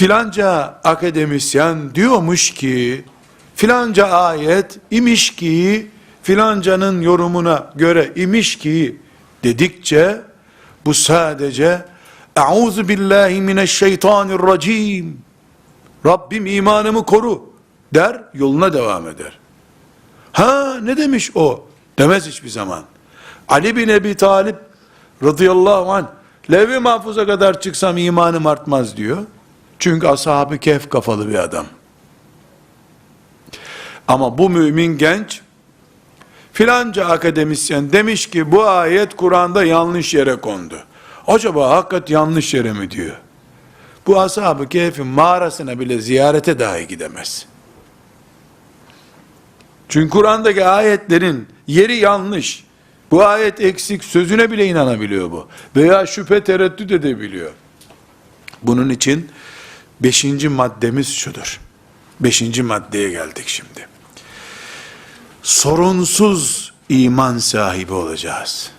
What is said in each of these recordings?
filanca akademisyen diyormuş ki filanca ayet imiş ki filancanın yorumuna göre imiş ki dedikçe bu sadece Euzu billahi mineşşeytanirracim Rabbim imanımı koru der yoluna devam eder. Ha ne demiş o? Demez hiçbir zaman. Ali bin Ebi Talip radıyallahu anh Levh-i mahfuza kadar çıksam imanım artmaz diyor. Çünkü ashab-ı kehf kafalı bir adam. Ama bu mümin genç filanca akademisyen demiş ki bu ayet Kur'an'da yanlış yere kondu. Acaba hakikat yanlış yere mi diyor? Bu ashab-ı mağarasına bile ziyarete dahi gidemez. Çünkü Kur'an'daki ayetlerin yeri yanlış. Bu ayet eksik sözüne bile inanabiliyor bu. Veya şüphe tereddüt edebiliyor. Bunun için beşinci maddemiz şudur. Beşinci maddeye geldik şimdi. Sorunsuz iman sahibi olacağız.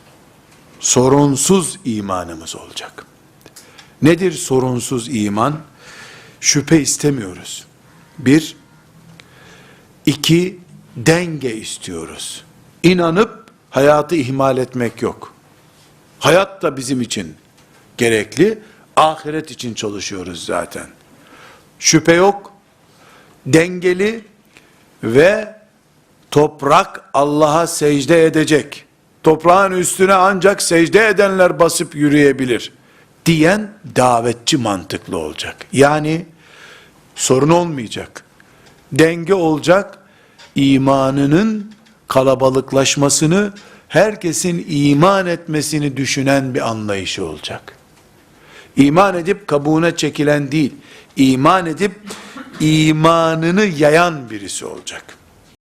Sorunsuz imanımız olacak. Nedir sorunsuz iman? Şüphe istemiyoruz. Bir, iki, denge istiyoruz. İnanıp hayatı ihmal etmek yok. Hayat da bizim için gerekli, ahiret için çalışıyoruz zaten. Şüphe yok, dengeli ve toprak Allah'a secde edecek. Toprağın üstüne ancak secde edenler basıp yürüyebilir diyen davetçi mantıklı olacak. Yani sorun olmayacak. Denge olacak. imanının kalabalıklaşmasını, herkesin iman etmesini düşünen bir anlayışı olacak. İman edip kabuğuna çekilen değil, iman edip imanını yayan birisi olacak.